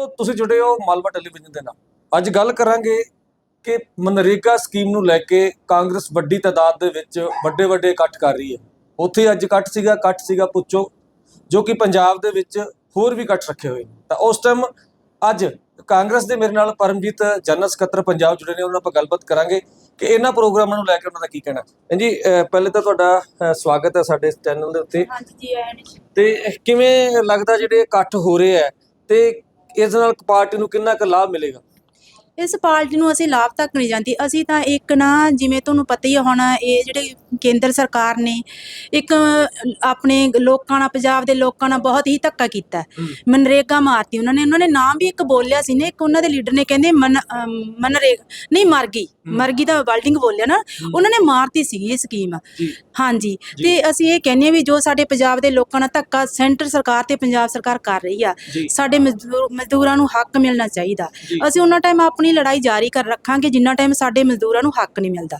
ਦੋਸਤੋ ਤੁਸੀਂ ਜੁੜੇ ਹੋ ਮਾਲਵਾ ਟੈਲੀਵਿਜ਼ਨ ਦੇ ਨਾਲ। ਅੱਜ ਗੱਲ ਕਰਾਂਗੇ ਕਿ ਮਨਰੇਗਾ ਸਕੀਮ ਨੂੰ ਲੈ ਕੇ ਕਾਂਗਰਸ ਵੱਡੀ ਤਾਦਾਦ ਦੇ ਵਿੱਚ ਵੱਡੇ ਵੱਡੇ ਇਕੱਠ ਕਰ ਰਹੀ ਹੈ। ਉੱਥੇ ਅੱਜ ਇਕੱਠ ਸੀਗਾ ਇਕੱਠ ਸੀਗਾ ਪੁੱਛੋ ਜੋ ਕਿ ਪੰਜਾਬ ਦੇ ਵਿੱਚ ਹੋਰ ਵੀ ਇਕੱਠ ਰੱਖੇ ਹੋਏ ਤਾਂ ਉਸ ਟਾਈਮ ਅੱਜ ਕਾਂਗਰਸ ਦੇ ਮੇਰੇ ਨਾਲ ਪਰਮਜੀਤ ਜਨਰਲ ਸਕੱਤਰ ਪੰਜਾਬ ਜੁੜੇ ਨੇ ਉਹਨਾਂ ਨਾਲ ਆਪਾਂ ਗੱਲਬਾਤ ਕਰਾਂਗੇ ਕਿ ਇਹਨਾਂ ਪ੍ਰੋਗਰਾਮਾਂ ਨੂੰ ਲੈ ਕੇ ਉਹਨਾਂ ਦਾ ਕੀ ਕਹਿਣਾ। ਹੈ ਜੀ ਅਹ ਪਹਿਲੇ ਤਾਂ ਤੁਹਾਡਾ ਸਵਾਗਤ ਹੈ ਸਾਡੇ ਚੈਨਲ ਦੇ ਉੱਤੇ। ਹਾਂਜੀ ਜੀ ਆਇਆਂ ਨੇ ਤੇ ਕਿਵੇਂ ਲੱਗਦਾ ਜਿਹੜੇ ਇਕੱਠ ਹੋ ਰਹੇ ਆ ਤੇ ਇਸ ਨਾਲ ਪਾਰਟੀ ਨੂੰ ਕਿੰਨਾ ਕੁ ਲਾਭ ਮਿਲੇਗਾ? ਇਸ ਪਾਰਟੀ ਨੂੰ ਅਸੀਂ ਲਾਭ ਤੱਕ ਨਹੀਂ ਜਾਂਦੀ। ਅਸੀਂ ਤਾਂ ਇੱਕ ਨਾ ਜਿਵੇਂ ਤੁਹਾਨੂੰ ਪਤਾ ਹੀ ਆ ਹੁਣ ਇਹ ਜਿਹੜੇ ਕੇਂਦਰ ਸਰਕਾਰ ਨੇ ਇੱਕ ਆਪਣੇ ਲੋਕਾਂ ਨਾਲ ਪੰਜਾਬ ਦੇ ਲੋਕਾਂ ਨਾਲ ਬਹੁਤ ਹੀ ਧੱਕਾ ਕੀਤਾ। ਮਨਰੇਗਾ ਮਾਰਤੀ ਉਹਨਾਂ ਨੇ। ਉਹਨਾਂ ਨੇ ਨਾਮ ਵੀ ਇੱਕ ਬੋਲਿਆ ਸੀ ਨੇ ਇੱਕ ਉਹਨਾਂ ਦੇ ਲੀਡਰ ਨੇ ਕਹਿੰਦੇ ਮਨ ਮਨਰੇਗਾ ਨਹੀਂ ਮਰ ਗਈ। ਮਰ ਗਈ ਦਾ ਵਰਡਿੰਗ ਬੋਲਿਆ ਨਾ। ਉਹਨਾਂ ਨੇ ਮਾਰਤੀ ਸੀਗੀ ਇਹ ਸਕੀਮ। ਹਾਂਜੀ। ਤੇ ਅਸੀਂ ਇਹ ਕਹਿੰਦੇ ਹਾਂ ਵੀ ਜੋ ਸਾਡੇ ਪੰਜਾਬ ਦੇ ਲੋਕਾਂ ਨਾਲ ਧੱਕਾ ਸੈਂਟਰ ਸਰਕਾਰ ਤੇ ਪੰਜਾਬ ਸਰਕਾਰ ਕਰ ਰਹੀ ਆ ਸਾਡੇ ਮਜ਼ਦੂਰ ਮਜ਼ਦੂਰਾਂ ਨੂੰ ਹੱਕ ਮਿਲਣਾ ਚਾਹੀਦਾ। ਅਸੀਂ ਉਹਨਾਂ ਟਾਈਮ ਆਪਣੀ ਲੜਾਈ ਜਾਰੀ ਕਰ ਰੱਖਾਂਗੇ ਜਿੰਨਾ ਟਾਈਮ ਸਾਡੇ ਮਜ਼ਦੂਰਾਂ ਨੂੰ ਹੱਕ ਨਹੀਂ ਮਿਲਦਾ।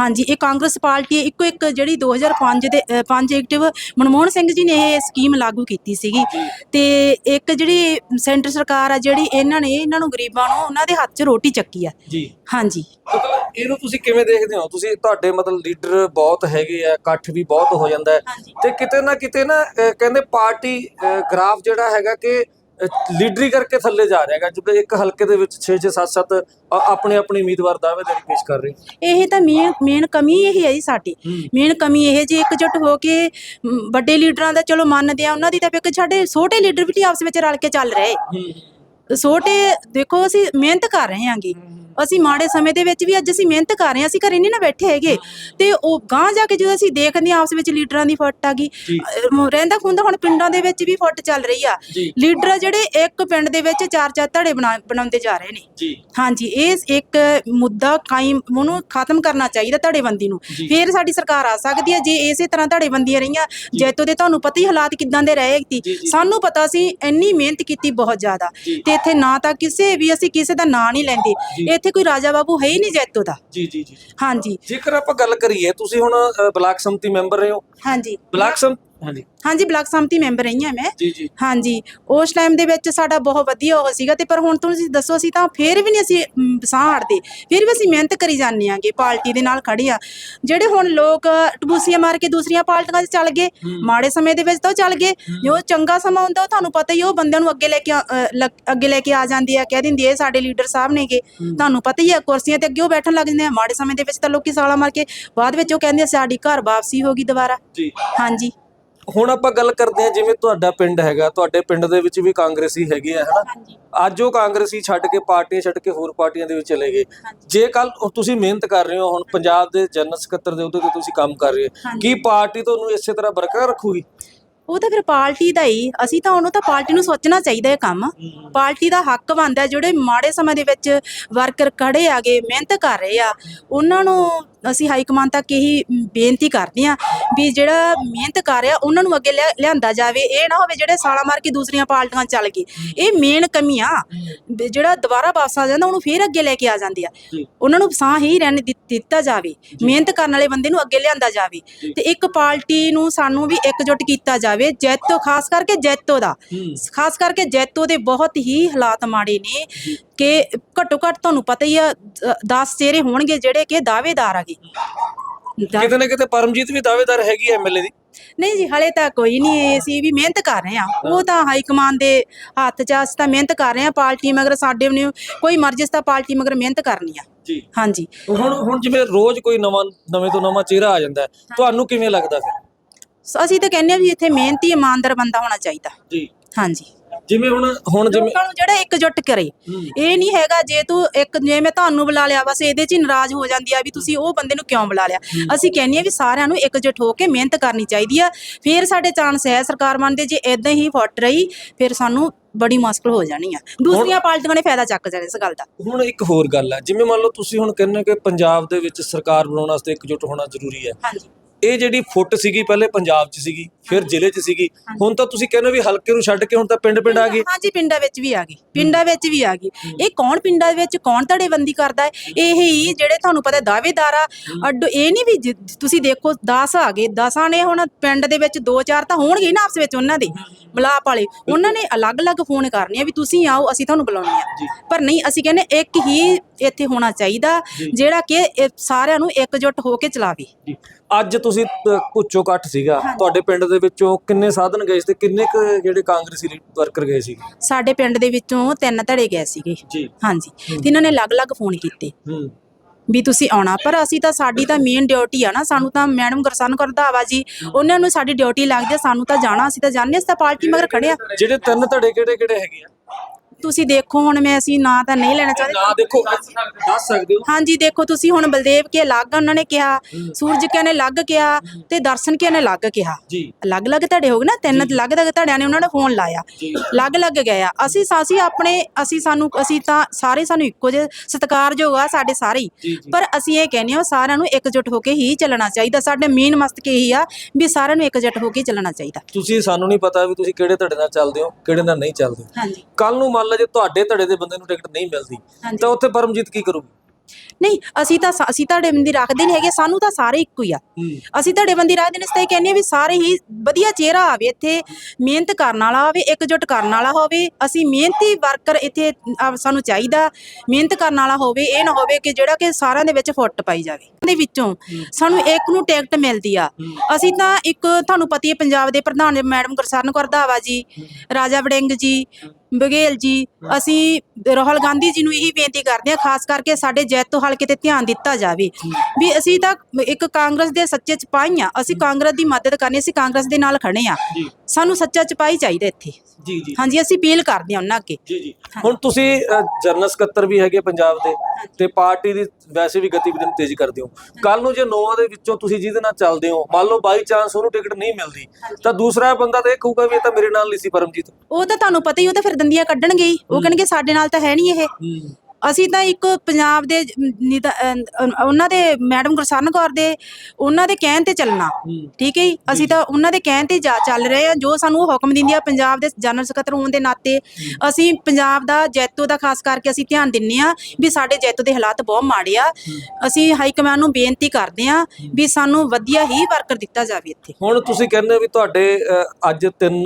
ਹਾਂਜੀ ਇਹ ਕਾਂਗਰਸ ਪਾਰਟੀ ਇੱਕੋ ਇੱਕ ਜਿਹੜੀ 2005 ਦੇ ਅ, ਪੰਜ ਐਕਟਿਵ ਮਨਮੋਹਨ ਸਿੰਘ ਜੀ ਨੇ ਇਹ ਸਕੀਮ ਲਾਗੂ ਕੀਤੀ ਸੀਗੀ। ਤੇ ਇੱਕ ਜਿਹੜੀ ਸੈਂਟਰ ਸਰਕਾਰ ਆ ਜਿਹੜੀ ਇਹਨਾਂ ਨੇ ਇਹਨਾਂ ਨੂੰ ਗਰੀਬਾਂ ਨੂੰ ਉਹਨਾਂ ਦੇ ਹੱਥ 'ਚ ਰੋਟੀ ਚੱਕੀ ਆ। ਜੀ। ਹਾਂਜੀ। ਮਤਲਬ ਇਹਨੂੰ ਤੁਸੀਂ ਕਿਵੇਂ ਦੇਖਦੇ ਹੋ? ਤੁਸੀਂ ਤੁਹਾਡੇ ਮਤਲਬ ਲੀਡਰ ਬਹੁਤ ਹੈਗੇ ਆ ਇਕੱਠ ਵੀ ਬਹੁਤ ਹੋ ਜਾਂਦਾ ਹੈ। ਤੇ ਕਿਤੇ ਨਾ ਕਿਤੇ ਨਾ ਅਹ, ਕਹਿੰਦੇ ਪਾਰਟੀ ਗ੍ਰਾਫ ਜਿਹੜਾ ਹੈਗਾ ਕਿ ਲੀਡਰੀ ਕਰਕੇ ਥੱਲੇ ਜਾ ਰਿਹਾ ਹੈਗਾ ਜਿਵੇਂ ਇੱਕ ਹਲਕੇ ਦੇ ਵਿੱਚ 6 6 7 7 ਆਪਣੇ ਆਪਣੇ ਉਮੀਦਵਾਰ ਦਾਅਵੇਦਾਰੀ ਪੇਸ਼ ਕਰ ਰਹੇ। ਇਹ ਤਾਂ ਮੇਨ ਮੇਨ ਕਮੀ ਇਹ ਹੈ ਜੀ ਸਾਡੀ। ਮੇਨ ਕਮੀ ਇਹ ਜੇ ਇਕਜੁੱਟ ਹੋ ਕੇ ਵੱਡੇ ਲੀਡਰਾਂ ਦਾ ਚਲੋ ਮੰਨਦੇ ਆ ਉਹਨਾਂ ਦੀ ਤਾਂ ਫਿਰ ਇੱਕ ਸਾਡੇ ਛੋਟੇ ਲੀਡਰ ਵੀ ਆਪਸ ਵਿੱਚ ਰਲ ਕੇ ਚੱਲ ਰਹੇ। ਛੋਟੇ ਦੇਖੋ ਅਸੀਂ ਮਿਹਨਤ ਕਰ ਰਹੇ ਹਾਂਗੇ। ਅਸੀਂ ਮਾੜੇ ਸਮੇਂ ਦੇ ਵਿੱਚ ਵੀ ਅੱਜ ਅਸੀਂ ਮਿਹਨਤ ਕਰ ਰਹੇ ਹਾਂ ਅਸੀਂ ਘਰੇ ਨਹੀਂ ਨਾ ਬੈਠੇ ਹੈਗੇ। ਤੇ ਉਹ ਗਾਂ ਜਾ ਕੇ ਜਦੋਂ ਅਸੀਂ ਦੇਖਦੇ ਹਾਂ ਆਪਸ ਵਿੱਚ ਲੀਡਰਾਂ ਦੀ ਫੁੱਟ ਆ ਗਈ। ਅਹ ਰਹਿੰਦਾ ਖੁੰਦਾ ਹੁਣ ਪਿੰਡਾਂ ਦੇ ਵਿੱਚ ਵੀ ਫੁੱਟ ਚੱਲ ਰਹੀ ਆ। ਲੀਡਰ ਜਿਹੜੇ ਇੱਕ ਪਿੰਡ ਦੇ ਵਿੱਚ ਚਾਰ ਚਾਰ ਧੜੇ ਬਣਾ- ਬਣਾਉਂਦੇ ਜਾ ਰਹੇ ਨੇ। ਜੀ। ਹਾਂਜੀ ਇਹ ਇੱਕ ਮੁੱਦਾ ਕਾਇਮ ਉਹਨੂੰ ਖਤਮ ਕਰਨਾ ਚਾਹੀਦਾ ਧੜੇਬੰਦੀ ਨੂੰ। ਜੀ। ਫਿਰ ਸਾਡੀ ਸਰਕਾਰ ਆ ਸਕਦੀ ਹੈ ਜੇ ਇਸੇ ਤਰ੍ਹਾਂ ਧੜੇਬੰਦੀਆਂ ਰਹੀਆਂ ਜੈਤੋ ਦੇ ਤੁਹਾਨੂੰ ਪਤਾ ਹੀ ਹਾਲਾਤ ਕਿਦਾਂ ਦੇ ਰਹੇ ਸੀ। ਜੀ। ਸਾਨੂੰ ਪਤਾ ਸੀ ਇੰਨੀ ਮਿਹਨਤ ਕੀਤੀ ਬਹੁਤ ਜ਼ਿਆਦਾ। ਜੀ। ਤੇ ਇੱਥੇ ਨਾ ਤਾਂ ਕਿਸੇ ਵੀ ਅਸੀਂ ਕਿਸੇ ਦਾ ਨਾਂ ਨਹੀਂ ਲੈਂਦੇ। ਜੀ। ਇੱਥੇ ਕੋਈ ਰਾਜਾ ਬਾਬੂ ਹੈ ਹੀ ਨਹੀਂ ਜੈਤੋ ਦਾ। ਜੀ ਜੀ ਜੀ। ਹਾਂਜੀ। ਜੇਕਰ ਆਪਾਂ ਗੱਲ ਕਰੀਏ ਤੁਸੀਂ ਹੁਣ ਬਲਾਕ ਸੰਮਤੀ ਮੈਂਬਰ ਰਹੇ ਹੋ। ਹਾਂਜੀ। ਬਲਾਕ ਸਮ ਹਾਂਜੀ। ਹਾਂਜੀ ਬਲਾਕ ਸੰਮਤੀ ਮੈਂਬਰ ਰਹੀ ਹਾਂ ਮੈਂ। ਜੀ ਜੀ। ਹਾਂਜੀ। ਉਸ ਟਾਈਮ ਦੇ ਵਿੱਚ ਸਾਡਾ ਬਹੁਤ ਵਧੀਆ ਉਹ ਸੀਗਾ ਤੇ ਪਰ ਹੁਣ ਤੁਸੀਂ ਦੱਸੋ ਅਸੀਂ ਤਾਂ ਫੇਰ ਵੀ ਨਹੀਂ ਅਸੀਂ ਸਾਹ ਹਟਦੇ ਫਿਰ ਵੀ ਅਸੀਂ ਮਿਹਨਤ ਕਰੀ ਜਾਂਦੇ ਆਂਗੇ ਪਾਰਟੀ ਦੇ ਨਾਲ ਖੜੇ ਆ ਜਿਹੜੇ ਹੁਣ ਲੋਕ ਟਬੂਸੀਆਂ ਮਾਰ ਕੇ ਦੂਸਰੀਆਂ ਪਾਰਟੀਆਂ 'ਚ ਚੱਲ ਗਏ ਮਾੜੇ ਸਮੇਂ ਦੇ ਵਿੱਚ ਤਾਂ ਚੱਲ ਗਏ। ਜੋ ਚੰਗਾ ਸਮਾਂ ਹੁੰਦਾ ਉਹ ਤੁਹਾਨੂੰ ਪਤਾ ਹੀ ਉਹ ਬੰਦਿਆਂ ਨੂੰ ਅੱਗੇ ਲੈ ਕੇ ਅੱਗੇ ਲੈ ਕੇ ਆ ਜਾਂਦੀ ਆ ਕਹਿ ਦਿੰਦੀ ਇਹ ਸਾਡੇ ਲੀਡਰ ਸਾਹਿਬ ਨੇਗੇ। ਤੁਹਾਨੂੰ ਪਤਾ ਹੀ ਆ ਕੁਰਸੀਆਂ ਤੇ ਅੱਗੇ ਉਹ ਬੈਠਣ ਲੱਗ ਜਾਂਦੇ ਆ। ਮਾੜੇ ਸਮੇਂ ਦੇ ਵਿੱਚ ਤਾਂ ਲੋਕੀ ਸਾਲਾ ਮਾਰ ਕੇ ਬਾਅਦ ਵਿੱਚ ਉਹ ਕਹਿੰਦੇ ਸਾਡੀ ਘਰ ਵਾਪਸੀ ਹੋ ਗਈ ਦੁਬਾਰਾ। ਜੀ। ਹਾਂਜੀ। ਹੁਣ ਆਪਾਂ ਗੱਲ ਕਰਦੇ ਹਾਂ ਜਿਵੇਂ ਤੁਹਾਡਾ ਪਿੰਡ ਹੈਗਾ ਤੁਹਾਡੇ ਪਿੰਡ ਦੇ ਵਿੱਚ ਵੀ ਕਾਂਗਰਸੀ ਹੈਗੇ ਆ ਹਨਾ? ਅੱਜ ਉਹ ਕਾਂਗਰਸੀ ਛੱਡ ਕੇ ਪਾਰਟੀਆਂ ਛੱਡ ਕੇ ਹੋਰ ਪਾਰਟੀਆਂ ਦੇ ਵਿੱਚ ਚਲੇ ਗਏ। ਜੇ ਕੱਲ ਤੁਸੀਂ ਮਿਹਨਤ ਕਰ ਰਹੇ ਹੋ ਹੁਣ ਪੰਜਾਬ ਦੇ ਜਨਰਲ ਸਕੱਤਰ ਦੇ ਉਹਦੇ ਤੇ ਤੁਸੀਂ ਕੰਮ ਕਰ ਰਹੇ ਹੋ। ਕੀ ਪਾਰਟੀ ਤੁਹਾਨੂੰ ਇਸੇ ਤਰ੍ਹਾਂ ਬਰਕਰਾਰ ਰੱਖੂਗੀ? ਉਹ ਤਾਂ ਫਿਰ ਪਾਰਟੀ ਦਾ ਹੀ ਅਸੀਂ ਤਾਂ ਉਹਨੂੰ ਤਾਂ ਪਾਰਟੀ ਨੂੰ ਸੋਚਣਾ ਚਾਹੀਦਾ ਇਹ ਕੰਮ। ਪਾਰਟੀ ਦਾ ਹੱਕ ਬਣਦਾ ਜਿਹੜੇ ਮਾੜੇ ਸਮੇਂ ਦੇ ਵਿੱਚ ਵਰਕਰ ਖੜੇ ਆਗੇ ਮਿਹਨਤ ਕਰ ਰਹੇ ਆ ਉਹਨਾਂ ਨੂੰ ਅਸੀਂ ਹਾਈ ਕਮਾਂਡ ਤੱਕ ਇਹੀ ਬੇਨਤੀ ਕਰਦੇ ਆ ਵੀ ਜਿਹੜਾ ਮਿਹਨਤ ਕਰ ਰਿਹਾ ਉਹਨਾਂ ਨੂੰ ਅੱਗੇ ਲਿਆ- ਲਿਆਂਦਾ ਜਾਵੇ। ਇਹ ਨਾ ਹੋਵੇ ਜਿਹੜੇ ਸਾਲਾ ਮਾਰ ਕੇ ਦੂਸਰੀਆਂ ਪਾਰਟੀਆਂ ਚੱਲ ਗਏ। ਇਹ ਮੇਨ ਕਮੀ ਆ। ਜਿਹੜਾ ਦੁਬਾਰਾ ਵਾਪਸ ਆ ਜਾਂਦਾ ਉਹਨੂੰ ਫੇਰ ਅੱਗੇ ਲੈ ਕੇ ਆ ਜਾਂਦੇ ਆ। ਉਹਨਾਂ ਨੂੰ ਸਾਹ ਹੀ ਰਹਿਣ ਦਿੱਤਾ ਜਾਵੇ। ਮਿਹਨਤ ਕਰਨ ਵਾਲੇ ਬੰਦੇ ਨੂੰ ਅੱਗੇ ਲਿਆਂਦਾ ਜਾਵੇ। ਤੇ ਇੱਕ ਪਾਰਟੀ ਨੂੰ ਸਾਨੂੰ ਵੀ ਇਕਜੁੱਟ ਕੀਤਾ ਜਾਵੇ ਜੈਤੋ ਖਾਸ ਕਰਕੇ ਜੈਤੋ ਦਾ। ਖਾਸ ਕਰਕੇ ਜੈਤੋ ਦੇ ਬਹੁਤ ਹੀ ਹਾਲਾਤ ਮਾੜੇ ਨੇ ਕਿ ਘੱਟੋ ਘੱਟ ਤੁਹਾਨੂੰ ਪਤਾ ਹੀ ਆ 10 ਚਿਹਰੇ ਹੋਣਗੇ ਜਿਹੜੇ ਕਿ ਦਾਅਵੇਦਾਰ ਦਾ- ਕਿਤੇ ਨਾ ਕਿਤੇ ਪਰਮਜੀਤ ਵੀ ਦਾਅਵੇਦਾਰ ਹੈਗੀ ਐਮਐਲਏ ਦੀ। ਨਹੀਂ ਜੀ ਹਲੇ ਤਾਂ ਕੋਈ ਨਹੀਂ ਅਸੀਂ ਵੀ ਮਿਹਨਤ ਕਰ ਰਹੇ ਆ ਉਹ ਤਾਂ ਹਾਈ ਕਮਾਂਡ ਦੇ ਹੱਥ 'ਚ ਆ, ਅਸੀਂ ਤਾਂ ਮਿਹਨਤ ਕਰ ਰਹੇ ਆ ਪਾਰਟੀ ਮਗਰ ਸਾਡੇ ਨੇ ਕੋਈ ਮਰਜ਼ੀ ਤਾਂ ਪਾਰਟੀ ਮਗਰ ਮਿਹਨਤ ਕਰਨੀ ਆ। ਜੀ। ਹਾਂਜੀ। ਹੁਣ ਹੁਣ ਜਿਵੇਂ ਰੋਜ਼ ਕੋਈ ਨਵਾਂ ਨਵੇਂ ਤੋਂ ਨਵਾਂ ਚਿਹਰਾ ਆ ਜਾਂਦਾ ਹੈ, ਤੁਹਾਨੂੰ ਕਿਵੇਂ ਲੱਗਦਾ ਫਿਰ? ਸੋ ਅਸੀਂ ਤਾਂ ਕਹਿੰਦੇ ਆ ਵੀ ਇੱਥੇ ਮਿਹਨਤੀ ਇਮਾਨਦਾਰ ਬੰਦਾ ਹੋਣਾ ਚਾਹੀਦਾ। ਜੀ। ਹਾਂਜੀ। ਜਿਵੇਂ ਹੁਣ ਹੁਣ ਜਿਵੇਂ ਲੋਕਾਂ ਨੂੰ ਜਿਹੜਾ ਇਕਜੁੱਟ ਕਰੇ। ਇਹ ਨਹੀਂ ਹੈਗਾ ਜੇ ਤੂੰ ਇੱਕ ਜੇ ਮੈਂ ਤੁਹਾਨੂੰ ਬੁਲਾ ਲਿਆ ਬਸ ਇਹਦੇ 'ਚ ਹੀ ਨਾਰਾਜ਼ ਹੋ ਜਾਂਦੀ ਆ ਵੀ ਤੁਸੀਂ ਉਹ ਬੰਦੇ ਨੂੰ ਕਿਉਂ ਬੁਲਾ ਲਿਆ? ਅਸੀਂ ਕਹਿੰਦੇ ਆ ਵੀ ਸਾਰਿਆਂ ਨੂੰ ਇਕਜੁੱਟ ਹੋ ਕੇ ਮਿਹਨਤ ਕਰਨੀ ਚਾਹੀਦੀ ਆ। ਫਿਰ ਸਾਡੇ ਚਾਂਸ ਹੈ ਸਰਕਾਰ ਬਣਦੇ ਜੇ ਇਦਾਂ ਹੀ ਫੁੱਟ ਰਹੀ ਫਿਰ ਸਾਨੂੰ ਬੜੀ ਮੁਸ਼ਕਲ ਹੋ ਜਾਣੀ ਆ। ਦੂਸਰੀਆਂ ਪਾਰਟੀਆਂ ਨੇ ਫਾਇਦਾ ਚੱਕ ਜਾਣਾ ਇਸ ਗੱਲ ਦਾ। ਹੁਣ ਇੱਕ ਹੋਰ ਗੱਲ ਹੈ ਜਿਵੇਂ ਮੰਨ ਲਓ ਤੁਸੀਂ ਹੁਣ ਕਹਿੰਦੇ ਕਿ ਪੰਜਾਬ ਦੇ ਵਿੱਚ ਸਰਕਾਰ ਬਣਾਉਣ ਵਾਸਤੇ ਇਕਜੁੱਟ ਹੋਣਾ ਜ਼ਰੂਰੀ ਹੈ। ਹਾਂਜੀ। ਇਹ ਜਿਹੜੀ ਫੁੱਟ ਸੀਗੀ ਪਹਿਲੇ ਪੰਜਾਬ 'ਚ ਸੀਗੀ ਫਿਰ ਜ਼ਿਲ੍ਹੇ 'ਚ ਸੀਗੀ ਹੁਣ ਤਾਂ ਤੁਸੀਂ ਕਹਿੰਦੇ ਵੀ ਹਲਕੇ ਨੂੰ ਛੱਡ ਕੇ ਹੁਣ ਤਾਂ ਪਿੰਡ ਪਿੰਡ ਆ ਗਏ ਹਾਂਜੀ ਪਿੰਡਾਂ ਵਿੱਚ ਵੀ ਆ ਗਈ ਪਿੰਡਾਂ ਵਿੱਚ ਵੀ ਆ ਗਈ। ਇਹ ਕੌਣ ਪਿੰਡਾਂ ਵਿੱਚ ਕੌਣ ਧੜੇਬੰਦੀ ਕਰਦਾ ਹੈ? ਇਹ ਹੀ ਜਿਹੜੇ ਤੁਹਾਨੂੰ ਪਤਾ ਦਾਅਵੇਦਾਰ ਆ ਅੱਡ ਇਹ ਨਹੀਂ ਵੀ ਜਿ- ਤੁਸੀਂ ਦੇਖੋ 10 ਆ ਗਏ 10 ਨੇ ਹੁਣ ਪਿੰਡ ਦੇ ਵਿੱਚ ਦੋ ਚਾਰ ਤਾਂ ਹੋਣਗੇ ਹੀ ਨਾ ਆਪਸ ਵਿੱਚ ਉਹਨਾਂ ਦੇ ਮਲਾਪ ਵਾਲੇ। ਉਹਨਾਂ ਨੇ ਅਲੱਗ-ਅਲੱਗ ਫੋਨ ਕਰਨੇ ਆ ਵੀ ਤੁਸੀਂ ਆਓ ਅਸੀਂ ਤੁਹਾਨੂੰ ਬੁਲਾਉਂਦੇ ਜੀ। ਆ ਪਰ ਨਹੀਂ ਅਸੀਂ ਕਹਿੰਦੇ ਇੱਕ ਹੀ ਇੱਥੇ ਹੋਣਾ ਚਾਹੀਦਾ ਜਿਹੜਾ ਕਿ ਇਹ ਸਾਰਿਆਂ ਨੂੰ ਇਕਜੁੱਟ ਹੋ ਕੇ ਚਲਾਵੇ। ਜੀ। ਅੱਜ ਤੁਸੀਂ ਅ, ਭੁੱਚੋ ਕੱਟ ਸੀਗਾ ਤੁਹਾਡੇ ਪਿੰਡ ਦੇ ਵਿੱਚੋਂ ਕਿੰਨੇ ਸਾਧਨ ਗਏ ਸੀ ਤੇ ਕਿੰਨੇ ਕੁ ਜਿਹੜੇ ਕਾਂਗਰਸੀ ਵਰਕਰ ਗਏ ਸੀ? ਸਾਡੇ ਪਿੰਡ ਦੇ ਵਿੱਚੋਂ ਤਿੰਨ ਧੜੇ ਗਏ ਸੀਗੇ। ਜੀ। ਹਾਂਜੀ। ਤੇ ਇਹਨਾਂ ਨੇ ਅਲੱਗ-ਅਲੱਗ ਫੋਨ ਕੀਤੇ। ਹੂੰ। ਵੀ ਤੁਸੀਂ ਆਉਣਾ ਪਰ ਅਸੀਂ ਤਾਂ ਸਾਡੀ ਤਾਂ ਮੇਨ ਡਿਊਟੀ ਆ ਨਾ ਸਾਨੂੰ ਤਾਂ ਮੈਡਮ ਗੁਰਸਨ ਕਰਦਾਵਾ ਜੀ ਉਹਨਾਂ ਨੂੰ ਸਾਡੀ ਡਿਊਟੀ ਲੱਗਦੀ ਆ ਸਾਨੂੰ ਤਾਂ ਜਾਣਾ ਅਸੀਂ ਤਾਂ ਜਾਣਦੇ ਅਸੀਂ ਤਾਂ ਪਾਰਟੀ ਮਗਰ ਖੜੇ ਆ ਜਿਹੜੇ ਤਿੰਨ ਧੜੇ ਕਿਹੜੇ ਕਿਹੜੇ ਹੈਗੇ ਆ? ਤੁਸੀਂ ਦੇਖੋ ਹੁਣ ਮੈਂ ਅਸੀਂ ਨਾਂ ਤਾਂ ਨਹੀਂ ਲੈਣਾ ਚਾਹੁੰਦੇ। ਨਾ ਦੇਖੋ ਦੱਸ ਸਕਦੇ ਹੋ? ਹਾਂਜੀ ਦੇਖੋ ਤੁਸੀਂ ਹੁਣ ਬਲਦੇਵ ਕੇ ਅਲੱਗ ਉਹਨਾਂ ਨੇ ਕਿਹਾ ਸੂਰਜ ਕੇ ਨੇ ਅਲੱਗ ਕਿਹਾ ਤੇ ਦਰਸ਼ਨ ਕੇ ਨੇ ਅਲੱਗ ਕਿਹਾ। ਜੀ। ਅਲੱਗ-ਅਲੱਗ ਧੜੇ ਹੋ ਗਏ ਨਾ ਤਿੰਨ ਅਲੱਗ-ਅਲੱਗ ਧੜਿਆਂ ਨੇ ਉਹਨਾਂ ਨੇ ਫੋਨ ਲਾਇਆ। ਅਲੱਗ-ਅਲੱਗ ਗਏ ਆ। ਅਸੀਂ ਸਾਸੀ ਆਪਣੇ ਅਸੀਂ ਸਾਨੂੰ ਅਸੀਂ ਤਾਂ ਸਾਰੇ ਸਾਨੂੰ ਇੱਕੋ ਜਿਹੇ ਸਤਿਕਾਰਯੋਗ ਆ ਸਾਡੇ ਸਾਰੇ ਹੀ। ਜੀ ਪਰ ਅਸੀਂ ਇਹ ਕਹਿੰਦੇ ਹਾਂ ਸਾਰਿਆਂ ਨੂੰ ਇਕਜੁੱਟ ਹੋ ਕੇ ਹੀ ਚੱਲਣਾ ਚਾਹੀਦਾ। ਸਾਡੇ ਮੇਨ ਮਸਤਕ ਇਹੀ ਆ ਵੀ ਸਾਰਿਆਂ ਨੂੰ ਇਕਜੁੱਟ ਹੋ ਕੇ ਚੱਲਣਾ ਚਾਹੀਦਾ। ਤੁਸੀਂ ਸਾਨੂੰ ਨਹੀਂ ਪਤਾ ਵੀ ਤੁਸੀਂ ਕਿਹੜੇ ਧੜੇ ਨਾਲ ਚੱਲਦੇ ਹੋ ਕਿਹੜੇ ਨਾਲ ਨਹੀਂ ਚੱਲਦੇ ਹਾਂਜੀ। ਕੱਲ ਨੂੰ ਮੰਨ ਲਓ ਜੇ ਤੁਹਾਡੇ ਧੜੇ ਦੇ ਬੰਦੇ ਨੂੰ ਟਿਕਟ ਨਹੀਂ ਮਿਲਦੀ। ਤਾਂ ਉੱਥੇ ਪਰਮਜੀਤ ਕੀ ਕਰੂਗੀ? ਨਹੀਂ ਅਸੀਂ ਤਾਂ ਅਸੀਂ ਤੁਹਾਡੇ ਬੰਦੀ ਰੱਖਦੇ ਨਹੀਂ ਹੈਗੇ ਸਾਨੂੰ ਤਾਂ ਸਾਰੇ ਇੱਕੋ ਹੀ ਆ। ਹੂੰ। ਅਸੀਂ ਤੁਹਾਡੇ ਬੰਦੀ ਰੱਖਦੇ ਨੇ ਇਸ ਤੇ ਕਹਿੰਦੇ ਵੀ ਸਾਰੇ ਹੀ ਵਧੀਆ ਚਿਹਰਾ ਆਵੇ ਇੱਥੇ ਮਿਹਨਤ ਕਰਨ ਵਾਲਾ ਹੋਵੇ ਇਕਜੁੱਟ ਕਰਨ ਵਾਲਾ ਹੋਵੇ ਅਸੀਂ ਮਿਹਨਤੀ ਵਰਕਰ ਇੱਥੇ ਸਾਨੂੰ ਚਾਹੀਦਾ ਮਿਹਨਤ ਕਰਨ ਵਾਲਾ ਹੋਵੇ ਇਹ ਨਾ ਹੋਵੇ ਕਿ ਜਿਹੜਾ ਕਿ ਸਾਰਿਆਂ ਦੇ ਵਿੱਚ ਫੁੱਟ ਪਾਈ ਜਾਵੇ। ਦੇ ਵਿੱਚੋਂ ਸਾਨੂੰ ਇੱਕ ਨੂੰ ਟਿਕਟ ਮਿਲਦੀ ਆ। ਅਸੀਂ ਤਾਂ ਇੱਕ ਤੁਹਾਨੂੰ ਪਤੀ ਹੈ ਪੰਜਾਬ ਦੇ ਪ੍ਰਧਾਨ ਮੈਡਮ ਗੁਰਸਰਨ ਕੌਰ ਰੰਧਾਵਾ ਜੀ ਰਾਜਾ ਵੜਿੰਗ ਜੀ ਬਘੇਲ ਜੀ ਅਸੀਂ ਰਾਹੁਲ ਗਾਂਧੀ ਜੀ ਨੂੰ ਇਹੀ ਬੇਨਤੀ ਕਰਦੇ ਹਾਂ ਖਾਸ ਕਰਕੇ ਸਾਡੇ ਜੈਤੋ ਹਲਕੇ ਤੇ ਧਿਆਨ ਦਿੱਤਾ ਜਾਵੇ। ਵੀ ਅਸੀਂ ਤਾਂ ਇੱਕ ਕਾਂਗਰਸ ਦੇ ਸੱਚੇ ਸਿਪਾਹੀ ਆ ਅਸੀਂ ਕਾਂਗਰਸ ਦੀ ਮਦਦ ਕਰਨੀ ਅਸੀਂ ਕਾਂਗਰਸ ਦੇ ਨਾਲ ਖੜੇ ਆ ਸਾਨੂੰ ਸੱਚਾ ਸਿਪਾਹੀ ਚਾਹੀਦਾ ਇੱਥੇ। ਜੀ ਜੀ। ਹਾਂਜੀ ਅਸੀਂ ਅਪੀਲ ਕਰਦੇ ਹਾਂ ਉਹਨਾਂ ਅੱਗੇ। ਜੀ ਜੀ। ਹੁਣ ਤੁਸੀਂ ਜਨਰਲ ਸਕੱਤਰ ਵੀ ਹੈਗੇ ਪੰਜਾਬ ਦੇ ਤੇ ਪਾਰਟੀ ਦੀ ਵੈਸੇ ਵੀ ਗਤੀਵਿਧੀ ਨੂੰ ਤੇਜ਼ ਕਰਦੇ ਹੋ। ਕੱਲ ਨੂੰ ਜੇ ਨੌਵਾਂ ਦੇ ਵਿੱਚੋਂ ਤੁਸੀਂ ਜਿਹਦੇ ਨਾਲ ਚੱਲਦੇ ਹੋ ਮੰਨ ਲਓ ਬਾਈ ਚਾਂਸ ਉਹਨੂੰ ਟਿਕਟ ਨਹੀਂ ਮਿਲਦੀ ਤਾਂ ਦੂਸਰਾ ਬੰਦਾ ਤਾਂ ਇਹ ਕਹੂਗਾ ਵੀ ਇਹ ਤਾਂ ਮੇਰੇ ਨਾਲ ਨਹੀਂ ਸੀ ਪਰਮਜੀਤ। ਉਹ ਤਾਂ ਤੁਹਾਨੂੰ ਪਤਾ ਹੀ ਉਹ ਤਾਂ ਫਿਰ ਦੰਦੀਆਂ ਕੱਢਣਗੇ ਹੀ। ਉਹ ਕਹਿਣਗੇ ਸਾਡੇ ਨਾਲ ਤਾਂ ਹੈ ਨਹੀਂ ਇਹ। ਅਸੀਂ ਤਾਂ ਇੱਕ ਪੰਜਾਬ ਦੇ ਨਿਦਾ- ਅਹ ਅਹ ਉਹਨਾਂ ਦੇ ਮੈਡਮ ਗੁਰਸਰਨ ਕੌਰ ਦੇ ਉਹਨਾਂ ਦੇ ਕਹਿਣ ਤੇ ਚੱਲਣਾ। ਠੀਕ ਹੈ ਜੀ? ਅਸੀਂ ਤਾਂ ਉਹਨਾਂ ਦੇ ਕਹਿਣ ਤੇ ਜਾ- ਚੱਲ ਰਹੇ ਆ ਜੋ ਸਾਨੂੰ ਉਹ ਹੁਕਮ ਦਿੰਦੀ ਆ ਪੰਜਾਬ ਦੇ ਜਨਰਲ ਸਕੱਤਰ ਹੋਣ ਦੇ ਨਾਤੇ ਅਸੀਂ ਪੰਜਾਬ ਦਾ ਜੈਤੋ ਦਾ ਖਾਸ ਕਰਕੇ ਅਸੀਂ ਧਿਆਨ ਦਿੰਨੇ ਆ ਵੀ ਸਾਡੇ ਜੈਤੋ ਦੇ ਹਾਲਾਤ ਬਹੁਤ ਮਾੜੇ ਆ। ਅਸੀਂ ਹਾਈ ਕਮਾਂਡ ਨੂੰ ਬੇਨਤੀ ਕਰਦੇ ਆ ਵੀ ਸਾਨੂੰ ਵਧੀਆ ਹੀ ਵਰਕਰ ਦਿੱਤਾ ਜਾਵੇ ਇੱਥੇ। ਹੁਣ ਤੁਸੀਂ ਕਹਿੰਦੇ ਹੋ ਵੀ ਤੁਹਾਡੇ ਅੱਜ ਤਿੰਨ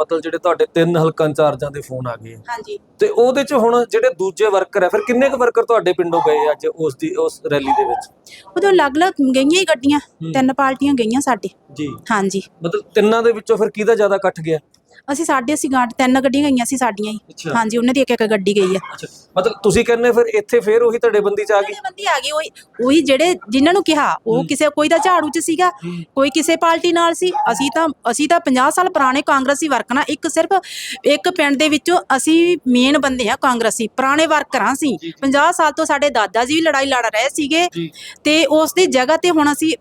ਮਤਲਬ ਜਿਹੜੇ ਤੁਹਾਡੇ ਤਿੰਨ ਹਲਕਾ ਇੰਚਾਰਜਾਂ ਦੇ ਫੋਨ ਆ ਗਏ ਆ। ਹਾਂਜੀ। ਤੇ ਉਹਦੇ ਚ ਹੁਣ ਜਿਹੜੇ ਦੂਜੇ ਵਰਕਰ ਹੈ? ਫਿਰ ਕਿੰਨੇ ਕੁ ਵਰਕਰ ਤੁਹਾਡੇ ਪਿੰਡੋਂ ਗਏ ਅੱਜ ਉਸ ਦੀ ਉਸ ਰੈਲੀ ਦੇ ਵਿੱਚ? ਉਦੋਂ ਅਲੱਗ-ਅਲੱਗ ਗਈਆਂ ਹੀ ਗੱਡੀਆਂ ਤਿੰਨ ਪਾਰਟੀਆਂ ਗਈਆਂ ਸਾਡੇ। ਜੀ। ਹਾਂਜੀ। ਮਤਲਬ ਤਿੰਨਾਂ ਦੇ ਵਿੱਚੋਂ ਫਿਰ ਕਿਹਦਾ ਜ਼ਿਆਦਾ ਇਕੱਠ ਗਿਆ? ਅਸੀਂ ਸਾਡੇ ਅਸੀਂ ਗਾੜ ਤਿੰਨ ਗੱਡੀਆਂ ਗਈਆਂ ਸੀ ਸਾਡੀਆਂ ਹੀ। ਅੱਛਾ। ਹਾਂਜੀ ਉਹਨਾਂ ਦੀ ਇੱਕ ਇੱਕ ਗੱਡੀ ਗਈ ਆ। ਅੱਛਾ ਮਤਲਬ ਤੁਸੀਂ ਕਹਿੰਦੇ ਫਿਰ ਇੱਥੇ ਫਿਰ ਉਹੀ ਤੁਹਾਡੇ ਬੰਦੀ ਚ ਆ ਗਈ? ਬੰਦੀ ਆ ਗਈ ਉਹੀ ਉਹੀ ਜਿਹੜੇ ਜਿਨ੍ਹਾਂ ਨੂੰ ਕਿਹਾ ਉਹ ਕਿਸੇ ਕੋਈ ਦਾ ਝਾੜੂ ਚ ਸੀਗਾ ਕੋਈ ਕਿਸੇ ਪਾਰਟੀ ਨਾਲ ਸੀ। ਅਸੀਂ ਤਾਂ ਅਸੀਂ ਤਾਂ 50 ਸਾਲ ਪੁਰਾਣੇ ਕਾਂਗਰਸੀ ਵਰਕਰਾਂ ਇੱਕ ਸਿਰਫ ਇੱਕ ਪਿੰਡ ਦੇ ਵਿੱਚੋਂ ਅਸੀਂ ਮੇਨ ਬੰਦੇ ਆ ਕਾਂਗਰਸੀ। ਪੁਰਾਣੇ ਵਰਕਰਾਂ ਸੀ 50 ਸਾਲ ਤੋਂ ਸਾਡੇ ਦਾਦਾ ਜੀ ਵੀ ਲੜਾਈ ਲੜ ਰਹੇ ਸੀਗੇ। ਤੇ ਉਸ ਦੀ ਜਗ੍ਹਾ ਤੇ ਹੁਣ ਅਸੀਂ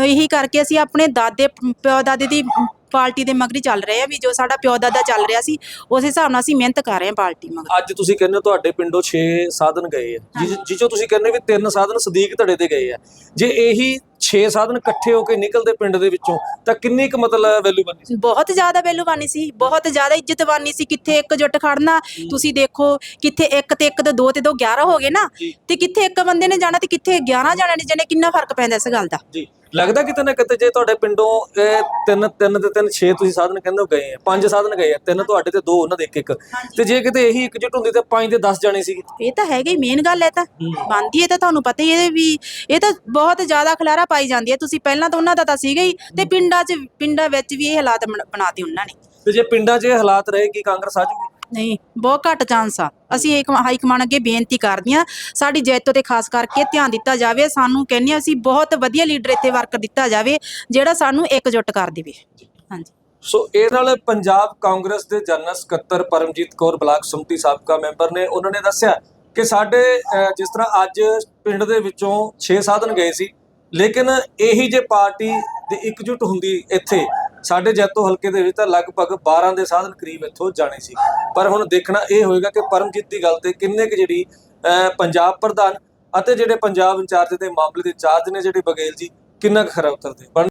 ਇਹੀ ਕਰਕੇ ਅਸੀਂ ਆਪਣੇ ਦਾਦੇ ਪਿਓ ਦਾਦੇ ਦੀ ਪਾਰਟੀ ਦੇ ਮਗਰੀ ਚੱਲ ਰਹੇ ਆ ਵੀ ਜੋ ਸਾਡਾ ਪਿਓ ਦਾਦਾ ਚੱਲ ਰਿਹਾ ਸੀ ਉਸ ਹਿਸਾਬ ਨਾਲ ਅਸੀਂ ਮਿਹਨਤ ਕਰ ਰਹੇ ਹਾਂ ਪਾਰਟੀ ਮਗਰ। ਅੱਜ ਤੁਸੀਂ ਕਹਿੰਦੇ ਹੋ ਤੁਹਾਡੇ ਪਿੰਡੋਂ 6 ਸਾਧਨ ਗਏ ਆ। ਜਿਹ- ਜਿਹ 'ਚੋਂ ਤੁਸੀਂ ਕਹਿੰਦੇ ਵੀ ਤਿੰਨ ਸਾਧਨ ਸਦੀਕ ਧੜੇ ਤੇ ਗਏ ਆ। ਜੇ ਇਹੀ 6 ਸਾਧਨ ਇਕੱਠੇ ਹੋ ਕੇ ਨਿਕਲਦੇ ਪਿੰਡ ਦੇ ਵਿੱਚੋਂ ਤਾਂ ਕਿੰਨੀ ਕੁ ਮਤਲਬ ਵੈਲਿਊ ਬਣਨੀ ਸੀ? ਬਹੁਤ ਜ਼ਿਆਦਾ ਵੈਲੂਬਾਨੀ ਸੀ ਬਹੁਤ ਜ਼ਿਆਦਾ ਇੱਜ਼ਤਵਾਨੀ ਸੀ ਕਿੱਥੇ ਇੱਕਜੁੱਟ ਖੜਨਾ। ਤੁਸੀਂ ਦੇਖੋ ਕਿੱਥੇ ਇੱਕ ਤੇ ਇੱਕ ਤੇ ਦੋ ਤੇ ਦੋ 11 ਹੋ ਗਏ ਨਾ। ਤੇ ਕਿੱਥੇ ਇੱਕ ਬੰਦੇ ਨੇ ਜਾਣਾ ਤੇ ਕਿੱਥੇ 11 ਜਾਣੇ ਨੇ ਜਿਹਨੇ ਕਿੰਨਾ ਫ਼ਰਕ ਪੈਂਦਾ ਇਸ ਗੱਲ ਦਾ। ਜੀ। ਲੱਗਦਾ ਕਿਤੇ ਨਾ ਕਿਤੇ ਜੇ ਤੁਹਾਡੇ ਪਿੰਡੋਂ ਇਹ ਤਿੰਨ ਤਿੰਨ ਤੇ ਤਿੰਨ 6 ਤੁਸੀਂ ਸਾਧਨ ਕਹਿੰਦੇ ਹੋ ਗਏ ਆ ਪੰਜ ਸਾਧਨ ਗਏ ਆ ਤਿੰਨ ਤੁਹਾਡੇ ਤੇ ਦੋ ਉਹਨਾਂ ਦੇ ਇੱਕ ਇੱਕ। ਤੇ ਜੇ ਕਿਤੇ ਇਹੀ ਇਕਜੁੱਟ ਹੁੰਦੀ ਤਾਂ ਪੰਜ ਤੇ 10 ਜਾਣੇ ਸੀਗੇ ਇਹ ਤਾਂ ਹੈਗਾ ਹੀ ਮੇਨ ਗੱਲ ਹੈ ਤਾਂ। ਬੰਦੀ ਹੈ ਤਾਂ ਤੁਹਾਨੂੰ ਪਤਾ ਹੀ ਹੈ ਵੀ ਇਹ ਤਾਂ ਬਹੁਤ ਜ਼ਿਆਦਾ ਖਲਾਰਾ ਪਾਈ ਜਾਂਦੀ ਹੈ। ਤੁਸੀਂ ਪਹਿਲਾਂ ਤਾਂ ਉਹਨਾਂ ਦਾ ਤਾਂ ਸੀਗਾ ਹੀ ਤੇ ਪਿੰਡਾਂ 'ਚ ਪਿੰਡਾਂ ਵਿੱਚ ਵੀ ਇਹ ਹਾਲਾਤ ਬਣ- ਬਣਾਤੇ ਉਹਨਾਂ ਨੇ। ਤੇ ਜੇ ਪਿੰਡਾਂ 'ਚ ਇਹ ਹਾਲਾਤ ਰਹੇ ਕਿ ਕਾਂਗਰਸ ਆ ਜੂਗੀ? ਨਹੀਂ, ਬਹੁਤ ਘੱਟ ਚਾਂਸ ਆ। ਅਸੀਂ ਇੱਕ ਹਾਈ ਕਮਾਂਡ ਅੱਗੇ ਬੇਨਤੀ ਕਰਦੇ ਸਾਡੀ ਜੈਤੋ ਤੇ ਖਾਸ ਕਰਕੇ ਧਿਆਨ ਦਿੱਤਾ ਜਾਵੇ। ਸਾਨੂੰ ਕਹਿੰਦੇ ਹਾਂ, ਅਸੀਂ ਬਹੁਤ ਵਧੀਆ ਲੀਡਰ ਇੱਥੇ ਵਰਕਰ ਦਿੱਤਾ ਜਾਵੇ, ਜਿਹੜਾ ਸਾਨੂੰ ਇਕਜੁੱਟ ਕਰ ਦੇਵੇ। ਹਾਂਜੀ। ਸੋ ਇਹ ਨਾਲ ਪੰਜਾਬ ਕਾਂਗਰਸ ਦੇ ਜਨਰਲ ਸਕੱਤਰ ਪਰਮਜੀਤ ਕੌਰ ਬਲਾਕ ਸੰਮਤੀ ਸਾਬਕਾ ਮੈਂਬਰ ਨੇ, ਉਹਨਾਂ ਨੇ ਦੱਸਿਆ ਕਿ ਸਾਡੇ ਜਿਸ ਤਰ੍ਹਾਂ ਅੱਜ ਪਿੰਡ ਦੇ ਵਿੱਚੋਂ 6 ਸਾਧਨ ਗਏ ਸੀ, ਲੇਕਿਨ ਇਹੀ ਜੇ ਪਾਰਟੀ ਦੀ ਇਕਜੁੱਟ ਹੁੰਦੀ ਇੱਥੇ ਸਾਡੇ ਜੈਤੋ ਹਲਕੇ ਦੇ ਵਿੱਚ ਤਾਂ ਲਗਭਗ 12 ਦੇ ਸਾਧਨ ਕਰੀਬ ਇੱਥੋਂ ਜਾਣੇ ਸੀ। ਪਰ ਹੁਣ ਦੇਖਣਾ ਇਹ ਹੋਏਗਾ ਕਿ ਪਰਮਜੀਤ ਦੀ ਗੱਲ ਤੇ ਕਿੰਨੇ ਕੁ ਜਿਹੜੀ ਅਹ, ਪੰਜਾਬ ਪ੍ਰਧਾਨ ਅਤੇ ਜਿਹੜੇ ਪੰਜਾਬ ਇੰਚਾਰਜ ਦੇ ਮਾਮਲੇ ਦੇ ਇੰਚਾਰਜ ਨੇ ਜਿਹੜੇ ਬਗੇਲ ਜੀ ਕਿੰਨਾ ਕੁ ਖਰਾ ਉਤਰਦੇ। ਬਣ